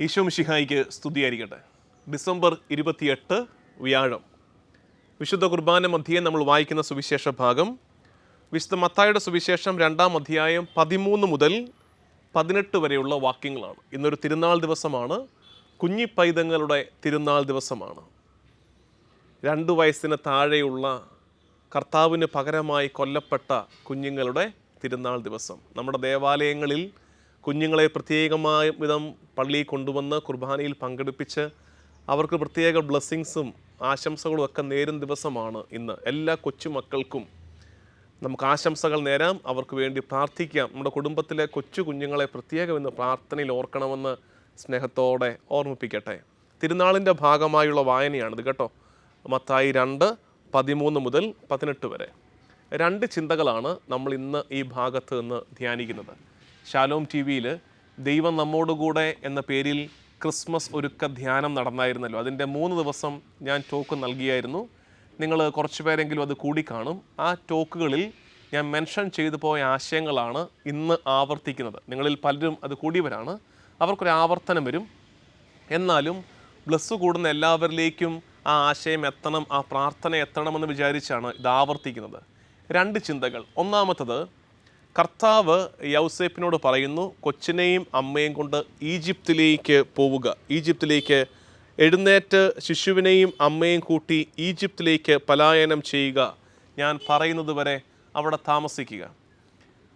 ഈശോ മിഷിഹായിക്ക് സ്തുതിയായിരിക്കട്ടെ. ഡിസംബർ ഇരുപത്തിയെട്ട് വ്യാഴം. വിശുദ്ധ കുർബാന മധ്യേ നമ്മൾ വായിക്കുന്ന സുവിശേഷ ഭാഗം. വിശുദ്ധ മത്തായുടെ സുവിശേഷം രണ്ടാം അധ്യായം പതിമൂന്ന് മുതൽ പതിനെട്ട് വരെയുള്ള വാക്യങ്ങളാണ്. ഇന്നൊരു തിരുനാൾ ദിവസമാണ്. കുഞ്ഞിപ്പൈതങ്ങളുടെ തിരുനാൾ ദിവസമാണ്. രണ്ട് വയസ്സിന് താഴെയുള്ള കർത്താവിന് പകരമായി കൊല്ലപ്പെട്ട കുഞ്ഞുങ്ങളുടെ തിരുനാൾ ദിവസം. നമ്മുടെ ദേവാലയങ്ങളിൽ കുഞ്ഞുങ്ങളെ പ്രത്യേകമായ വിധം പള്ളിയിൽ കൊണ്ടുവന്ന് കുർബാനയിൽ പങ്കെടുപ്പിച്ച് അവർക്ക് പ്രത്യേക ബ്ലെസ്സിങ്സും ആശംസകളും ഒക്കെ നേരും ദിവസമാണ് ഇന്ന്. എല്ലാ കൊച്ചുമക്കൾക്കും നമുക്ക് ആശംസകൾ നേരാം. അവർക്ക് വേണ്ടി പ്രാർത്ഥിക്കാം. നമ്മുടെ കുടുംബത്തിലെ കൊച്ചു കുഞ്ഞുങ്ങളെ പ്രത്യേകം ഇന്ന് പ്രാർത്ഥനയിൽ ഓർക്കണമെന്ന് സ്നേഹത്തോടെ ഓർമ്മിപ്പിക്കട്ടെ. തിരുനാളിന്റെ ഭാഗമായുള്ള വായനയാണിത് കേട്ടോ. മത്തായി രണ്ട് പതിമൂന്ന് മുതൽ പതിനെട്ട് വരെ. രണ്ട് ചിന്തകളാണ് നമ്മൾ ഇന്ന് ഈ ഭാഗത്ത് നിന്ന് ധ്യാനിക്കുന്നത്. ശാലോം ടി വിയിൽ ദൈവം നമ്മോടുകൂടെ എന്ന പേരിൽ ക്രിസ്മസ് ഒരുക്ക ധ്യാനം നടന്നായിരുന്നല്ലോ. അതിന്റെ മൂന്ന് ദിവസം ഞാൻ ടോക്ക് നൽകിയായിരുന്നു. നിങ്ങൾ കുറച്ച് പേരെങ്കിലും അത് കൂടി കാണും. ആ ടോക്കുകളിൽ ഞാൻ മെൻഷൻ ചെയ്തു പോയ ആശയങ്ങളാണ് ഇന്ന് ആവർത്തിക്കുന്നത്. നിങ്ങളിൽ പലരും അത് കൂടിയവരാണ്. അവർക്കൊരു ആവർത്തനം വരും. എന്നാലും ബ്ലസ് കൂടുന്ന എല്ലാവരിലേക്കും ആ ആശയം എത്തണം ആ പ്രാർത്ഥന എത്തണമെന്ന് വിചാരിച്ചാണ് ഇത് ആവർത്തിക്കുന്നത്. രണ്ട് ചിന്തകൾ. ഒന്നാമത്തത് കർത്താവ് യൗസേപ്പിനോട് പറയുന്നു കൊച്ചിനെയും അമ്മയും കൊണ്ട് ഈജിപ്തിലേക്ക് പോവുക. ഈജിപ്തിലേക്ക് എഴുന്നേറ്റ് ശിശുവിനെയും അമ്മയും കൂട്ടി ഈജിപ്തിലേക്ക് പലായനം ചെയ്യുക. ഞാൻ പറയുന്നത് വരെ അവിടെ താമസിക്കുക.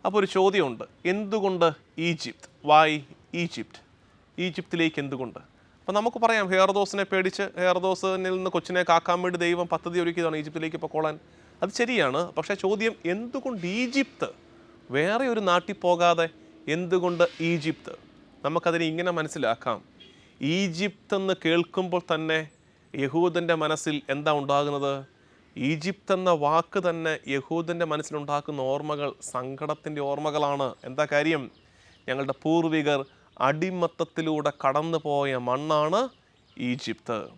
അപ്പോൾ ഒരു ചോദ്യമുണ്ട്. എന്തുകൊണ്ട് ഈജിപ്ത്? വായ് ഈജിപ്റ്റ് ഈജിപ്തിലേക്ക് എന്തുകൊണ്ട്? അപ്പോൾ നമുക്ക് പറയാം ഹെയർദോസിനെ പേടിച്ച് ഹെയർദോസിനിൽ നിന്ന് കൊച്ചിനെ കാക്കാൻ വേണ്ടി ദൈവം പദ്ധതി ഒരുക്കിയതാണ് ഈജിപ്തിലേക്ക് പൊക്കോളാൻ. അത് ശരിയാണ്. പക്ഷേ ചോദ്യം എന്തുകൊണ്ട് ഈജിപ്ത് വേറെ ഒരു നാട്ടിൽ പോകാതെ എന്തുകൊണ്ട് ഈജിപ്ത്? നമുക്കതിനെ ഇങ്ങനെ മനസ്സിലാക്കാം. ഈജിപ്ത് എന്ന് കേൾക്കുമ്പോൾ തന്നെ യഹൂദന്റെ മനസ്സിൽ എന്താ ഉണ്ടാകുന്നത്? ഈജിപ്ത് എന്ന വാക്ക് തന്നെ യഹൂദന്റെ മനസ്സിലുണ്ടാക്കുന്ന ഓർമ്മകൾ സങ്കടത്തിന്റെ ഓർമ്മകളാണ്. എന്താ കാര്യം? ഞങ്ങളുടെ പൂർവികർ അടിമത്തത്തിലൂടെ കടന്നു പോയ മണ്ണാണ് ഈജിപ്ത്.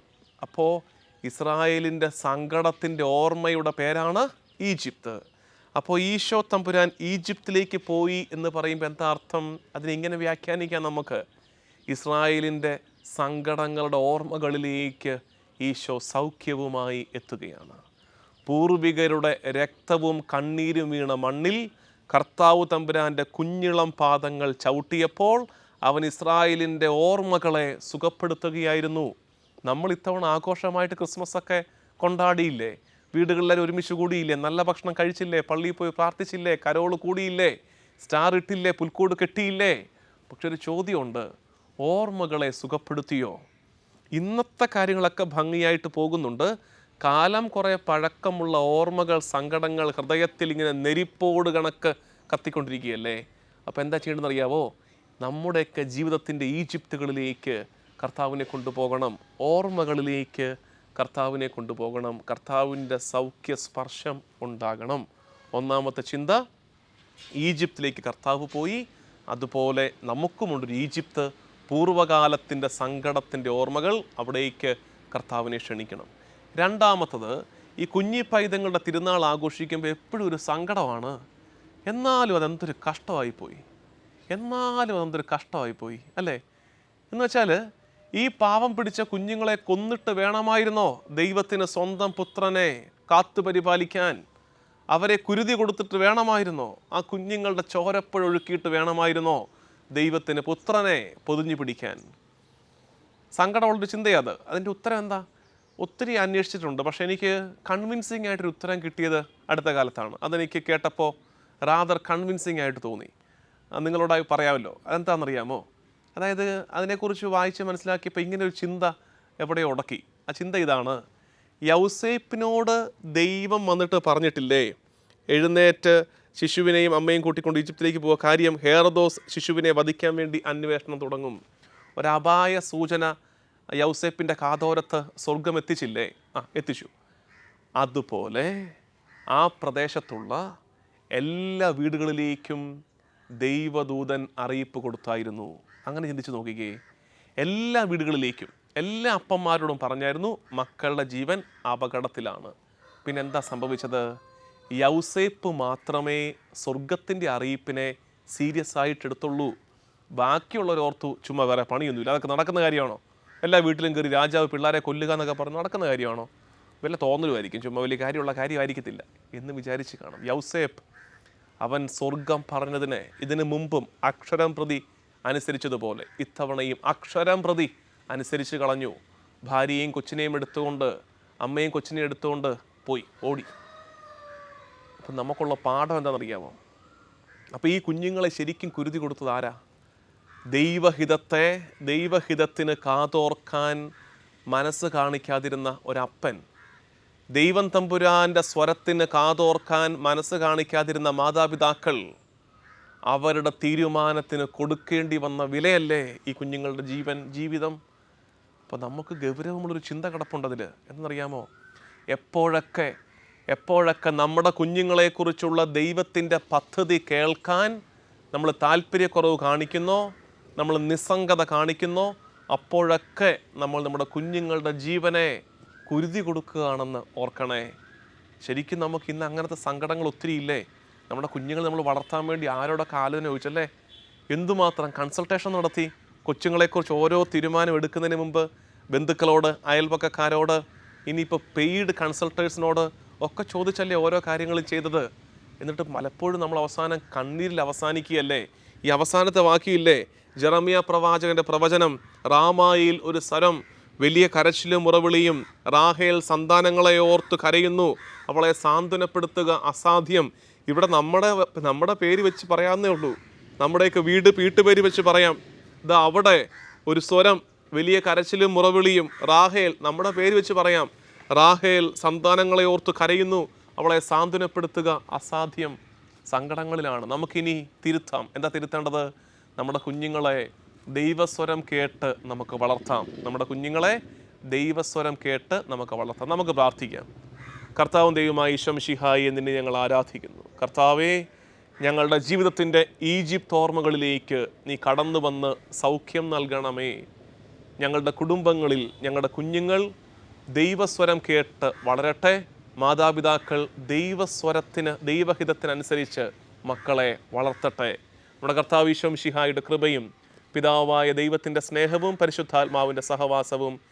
അപ്പോൾ ഇസ്രായേലിന്റെ സങ്കടത്തിന്റെ ഓർമ്മയുടെ പേരാണ് ഈജിപ്ത്. അപ്പോൾ ഈശോ തമ്പുരാൻ ഈജിപ്തിലേക്ക് പോയി എന്ന് പറയുമ്പോൾ എന്താ അർത്ഥം? അതിനെങ്ങനെ വ്യാഖ്യാനിക്കാം നമുക്ക്? ഇസ്രായേലിന്റെ സങ്കടങ്ങളുടെ ഓർമ്മകളിലേക്ക് ഈശോ സൗഖ്യവുമായി എത്തുകയാണ്. പൂർവികരുടെ രക്തവും കണ്ണീരും വീണ മണ്ണിൽ കർത്താവ് തമ്പുരാന്റെ കുഞ്ഞിളം പാദങ്ങൾ ചവിട്ടിയപ്പോൾ അവൻ ഇസ്രായേലിന്റെ ഓർമ്മകളെ സുഖപ്പെടുത്തുകയായിരുന്നു. നമ്മൾ ഇത്തവണ ആഘോഷമായിട്ട് ക്രിസ്മസ് ഒക്കെ കൊണ്ടാടിയില്ലേ? വീടുകളിൽ ഒരുമിച്ച് കൂടിയില്ലേ? നല്ല ഭക്ഷണം കഴിച്ചില്ലേ? പള്ളിയിൽ പോയി പ്രാർത്ഥിച്ചില്ലേ? കരോൾ കൂടിയില്ലേ? സ്റ്റാർ ഇട്ടില്ലേ? പുൽക്കൂട് കെട്ടിയില്ലേ? പക്ഷെ ഒരു ചോദ്യമുണ്ട്. ഓർമ്മകളെ സുഖപ്പെടുത്തിയോ? ഇന്നത്തെ കാര്യങ്ങളൊക്കെ ഭംഗിയായിട്ട് പോകുന്നുണ്ട്. കാലം കുറേ പഴക്കമുള്ള ഓർമ്മകൾ സങ്കടങ്ങൾ ഹൃദയത്തിൽ ഇങ്ങനെ നെരിപ്പോട് കണക്ക് കത്തിക്കൊണ്ടിരിക്കുകയല്ലേ? അപ്പോൾ എന്താ ചെയ്യണമെന്നറിയാവോ നമ്മുടെയൊക്കെ ജീവിതത്തിന്റെ ഈജിപ്തുകളിലേക്ക് കർത്താവിനെ കൊണ്ടുപോകണം. ഓർമ്മകളിലേക്ക് കർത്താവിനെ കൊണ്ടുപോകണം. കർത്താവിന്റെ സൗഖ്യ സ്പർശം ഉണ്ടാകണം. ഒന്നാമത്തെ ചിന്ത ഈജിപ്തിലേക്ക് കർത്താവ് പോയി. അതുപോലെ നമുക്കുമുണ്ടൊരു ഈജിപ്ത്. പൂർവകാലത്തിന്റെ സങ്കടത്തിന്റെ ഓർമ്മകൾ അവിടേക്ക് കർത്താവിനെ ക്ഷണിക്കണം. രണ്ടാമത്തത് ഈ കുഞ്ഞി പൈതങ്ങളുടെ തിരുനാൾ ആഘോഷിക്കുമ്പോൾ എപ്പോഴും ഒരു സങ്കടമാണ്. എന്നാലും അതെന്തൊരു കഷ്ടമായിപ്പോയി. എന്നാലും അതെന്തൊരു കഷ്ടമായിപ്പോയി അല്ലേ? എന്ന് വെച്ചാൽ ഈ പാവം പിടിച്ച കുഞ്ഞുങ്ങളെ കൊന്നിട്ട് വേണമായിരുന്നോ ദൈവത്തിന് സ്വന്തം പുത്രനെ കാത്തു പരിപാലിക്കാൻ? അവരെ കുരുതി കൊടുത്തിട്ട് വേണമായിരുന്നോ? ആ കുഞ്ഞുങ്ങളുടെ ചോരപ്പുഴൊഴുക്കിയിട്ട് വേണമായിരുന്നോ ദൈവത്തിന് പുത്രനെ പൊതിഞ്ഞു പിടിക്കാൻ? സങ്കടമുള്ളൊരു ചിന്തയത് അതിന്റെ ഉത്തരം എന്താ? ഒത്തിരി അന്വേഷിച്ചിട്ടുണ്ട്. പക്ഷേ എനിക്ക് കൺവിൻസിങ് ആയിട്ടൊരു ഉത്തരം കിട്ടിയത് അടുത്ത കാലത്താണ്. അതെനിക്ക് കേട്ടപ്പോൾ റാദർ കൺവിൻസിങ് ആയിട്ട് തോന്നി. നിങ്ങളോടായി പറയാമല്ലോ. അതെന്താണെന്നറിയാമോ? അതായത് അതിനെക്കുറിച്ച് വായിച്ച് മനസ്സിലാക്കിയപ്പോൾ ഇങ്ങനെ ഒരു ചിന്ത എവിടെയോ ഉടക്കി. ആ ചിന്ത ഇതാണ്. യൗസേപ്പിനോട് ദൈവം വന്നിട്ട് പറഞ്ഞിട്ടില്ലേ? എഴുന്നേറ്റ് ശിശുവിനെയും അമ്മയും കൂട്ടിക്കൊണ്ട് ഈജിപ്തിലേക്ക് പോവുക. കാര്യം ഹേറദോസ് ശിശുവിനെ വധിക്കാൻ വേണ്ടി അന്വേഷണം തുടങ്ങും. ഒരപായ സൂചന യൗസേപ്പിന്റെ കാതോരത്ത് സ്വർഗം എത്തിച്ചില്ലേ? ആ എത്തിച്ചു. അതുപോലെ ആ പ്രദേശത്തുള്ള എല്ലാ വീടുകളിലേക്കും ദൈവദൂതൻ അറിയിപ്പ് കൊടുത്തായിരുന്നു. അങ്ങനെ ചിന്തിച്ച് നോക്കിക്കേ. എല്ലാ വീടുകളിലേക്കും എല്ലാ അപ്പന്മാരോടും പറഞ്ഞായിരുന്നു മക്കളുടെ ജീവൻ അപകടത്തിലാണ്. പിന്നെന്താ സംഭവിച്ചത്? യൗസേപ്പ് മാത്രമേ സ്വർഗത്തിന്റെ അറിയിപ്പിനെ സീരിയസ് ആയിട്ട് എടുത്തുള്ളൂ. ബാക്കിയുള്ളവർ ഓർത്തു ചുമ്മാ വേറെ പണിയൊന്നുമില്ല. അതൊക്കെ നടക്കുന്ന കാര്യമാണോ? എല്ലാ വീട്ടിലും കയറി രാജാവ് പിള്ളേരെ കൊല്ലുക എന്നൊക്കെ പറഞ്ഞ് നടക്കുന്ന കാര്യമാണോ? വല്ല തോന്നലുമായിരിക്കും. ചുമ്മാ വലിയ കാര്യമുള്ള കാര്യമായിരിക്കത്തില്ല എന്ന് വിചാരിച്ച് കാണും. യൗസേപ്പ് അവൻ സ്വർഗം പറഞ്ഞതിനെ ഇതിനു മുമ്പും അക്ഷരം പ്രതി അനുസരിച്ചതുപോലെ ഇത്തവണയും അക്ഷരം പ്രതി അനുസരിച്ച് കളഞ്ഞു. ഭാര്യയെയും കൊച്ചിനെയും എടുത്തുകൊണ്ട് അമ്മയും കൊച്ചിനെയും എടുത്തുകൊണ്ട് പോയി ഓടി. അപ്പം നമുക്കുള്ള പാഠം എന്താണെന്നറിയാമോ? അപ്പോൾ ഈ കുഞ്ഞുങ്ങളെ ശരിക്കും കുരുതി കൊടുത്തത് ആരാ? ദൈവഹിതത്തെ ദൈവഹിതത്തിന് കാതോർക്കാൻ മനസ്സ് കാണിക്കാതിരുന്ന ഒരപ്പൻ. ദൈവം തമ്പുരാന്റെ സ്വരത്തിന് കാതോർക്കാൻ മനസ്സ് കാണിക്കാതിരുന്ന മാതാപിതാക്കൾ അവരുടെ തീരുമാനത്തിന് കൊടുക്കേണ്ടി വന്ന വിലയല്ലേ ഈ കുഞ്ഞുങ്ങളുടെ ജീവൻ ജീവിതം? അപ്പോൾ നമുക്ക് ഗൗരവമുള്ളൊരു ചിന്ത കിടപ്പുണ്ടതിൽ എന്നറിയാമോ? എപ്പോഴൊക്കെ എപ്പോഴൊക്കെ നമ്മുടെ കുഞ്ഞുങ്ങളെക്കുറിച്ചുള്ള ദൈവത്തിന്റെ പദ്ധതി കേൾക്കാൻ നമ്മൾ താല്പര്യക്കുറവ് കാണിക്കുന്നോ നമ്മൾ നിസ്സംഗത കാണിക്കുന്നോ അപ്പോഴൊക്കെ നമ്മൾ നമ്മുടെ കുഞ്ഞുങ്ങളുടെ ജീവനെ കുരുതി കൊടുക്കുകയാണെന്ന് ഓർക്കണേ. ശരിക്കും നമുക്ക് ഇന്ന് അങ്ങനത്തെ സങ്കടങ്ങൾ ഒത്തിരി ഇല്ലേ നമ്മുടെ കുഞ്ഞുങ്ങൾ നമ്മൾ വളർത്താൻ വേണ്ടി ആരോടൊക്കെ ആലോചന ചോദിച്ചല്ലേ എന്തുമാത്രം കൺസൾട്ടേഷൻ നടത്തി? കൊച്ചുങ്ങളെക്കുറിച്ച് ഓരോ തീരുമാനം എടുക്കുന്നതിന് മുമ്പ് ബന്ധുക്കളോട് അയൽപക്കക്കാരോട് ഇനിയിപ്പോൾ പെയ്ഡ് കൺസൾട്ടേഴ്സിനോട് ഒക്കെ ചോദിച്ചല്ലേ ഓരോ കാര്യങ്ങളും ചെയ്തത്? എന്നിട്ട് പലപ്പോഴും നമ്മൾ അവസാനം കണ്ണീരിൽ അവസാനിക്കുകയല്ലേ? ഈ അവസാനത്തെ വാക്കിയില്ലേ? ജെറമിയ പ്രവാചകന്റെ പ്രവചനം റാമായിൽ ഒരു സ്വരം വലിയ കരച്ചിലും മുറവിളിയും റാഹേൽ സന്താനങ്ങളെ ഓർത്ത് കരയുന്നു. അവളെ സാന്ത്വനപ്പെടുത്തുക അസാധ്യം. ഇവിടെ നമ്മുടെ നമ്മുടെ പേര് വെച്ച് പറയാമെന്നേ ഉള്ളൂ. നമ്മുടെയൊക്കെ വീട് വീട്ടുപേര് വെച്ച് പറയാം. ഇത് അവിടെ ഒരു സ്വരം വലിയ കരച്ചിലും മുറവിളിയും. റാഹേൽ നമ്മുടെ പേര് വെച്ച് പറയാം. റാഹേൽ സന്താനങ്ങളെ ഓർത്ത് കരയുന്നു. അവളെ സാന്ത്വനപ്പെടുത്തുക അസാധ്യം സങ്കടങ്ങളിലാണ്. നമുക്കിനി തിരുത്താം. എന്താ തിരുത്തേണ്ടത്? നമ്മുടെ കുഞ്ഞുങ്ങളെ ദൈവസ്വരം കേട്ട് നമുക്ക് വളർത്താം. നമ്മുടെ കുഞ്ഞുങ്ങളെ ദൈവസ്വരം കേട്ട് നമുക്ക് വളർത്താം. നമുക്ക് പ്രാർത്ഥിക്കാം. കർത്താവും ദൈവമായി ഈശം ഷിഹായി എന്നിനെ ഞങ്ങൾ ആരാധിക്കുന്നു. കർത്താവേ ഞങ്ങളുടെ ജീവിതത്തിന്റെ ഈജിപ്ത് ഓർമ്മകളിലേക്ക് നീ കടന്നു വന്ന് സൗഖ്യം നൽകണമേ. ഞങ്ങളുടെ കുടുംബങ്ങളിൽ ഞങ്ങളുടെ കുഞ്ഞുങ്ങൾ ദൈവസ്വരം കേട്ട് വളരട്ടെ. മാതാപിതാക്കൾ ദൈവസ്വരത്തിന് ദൈവഹിതത്തിനനുസരിച്ച് മക്കളെ വളർത്തട്ടെ. നമ്മുടെ കർത്താവ് ഈശോം ഷിഹായുടെ കൃപയും പിതാവായ ദൈവത്തിന്റെ സ്നേഹവും പരിശുദ്ധാത്മാവിന്റെ സഹവാസവും